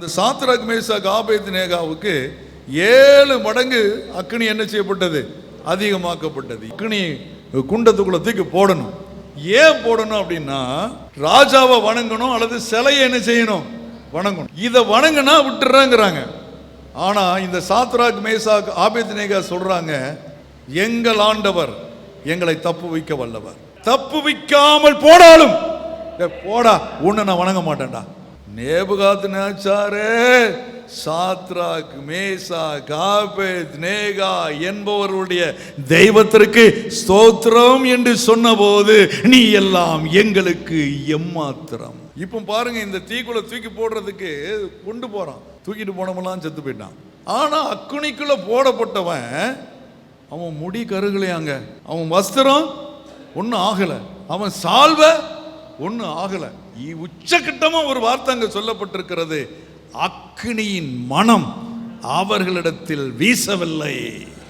இந்த சாத்ராக் மேசா காபேத் நேகாவுக்கு ஏழு மடங்கு அக்னி என்ன செய்யப்பட்டது? அதிகமாக்கப்பட்டது. அக்னி குண்டத்துக்குள்ள தூக்கி போடணும். ஏன் போடணும் அப்படின்னா ராஜாவை வணங்கணும் அல்லது சிலையை என்ன செய்யணும்? வணங்கணும். இதை வணங்கினா விட்டுறாங்கிறாங்க. ஆனால் இந்த சாத்ராக் மேசா ஆபேத் நேகா சொல்கிறாங்க எங்கள் ஆண்டவர் எங்களை தப்பு வைக்க வல்லவர். தப்பு வைக்காமல் போனாலும் போடா உன்னை நான் வணங்க மாட்டேன்டா. நேபுகாத் நேச்சாரே சாத்ராக் மேசா காபேத் நேகா என்பவருடைய தெய்வத்திற்கு ஸ்தோத்திரம் என்று சொன்னபோது நீ எல்லாம் எங்களுக்கு எம்மாத்திரம். இப்போ பாருங்க இந்த தீக்குள்ள தூக்கி போடுறதுக்கு கொண்டு போறான். தூக்கிட்டு போனவெல்லாம் செத்து போயிட்டான். ஆனா அக்குணிக்குள்ள போடப்பட்டவன் அவன் முடி கருகலையாங்க. அவன் வஸ்திரம் ஒன்றும் ஆகலை. அவன் சால்வை ஒன்றும் ஆகலை. உச்சக்கட்டமாக ஒரு வார்த்தை அங்கே சொல்லப்பட்டிருக்கிறது. அக்னியின் மனம் அவர்களிடத்தில் வீசவில்லை.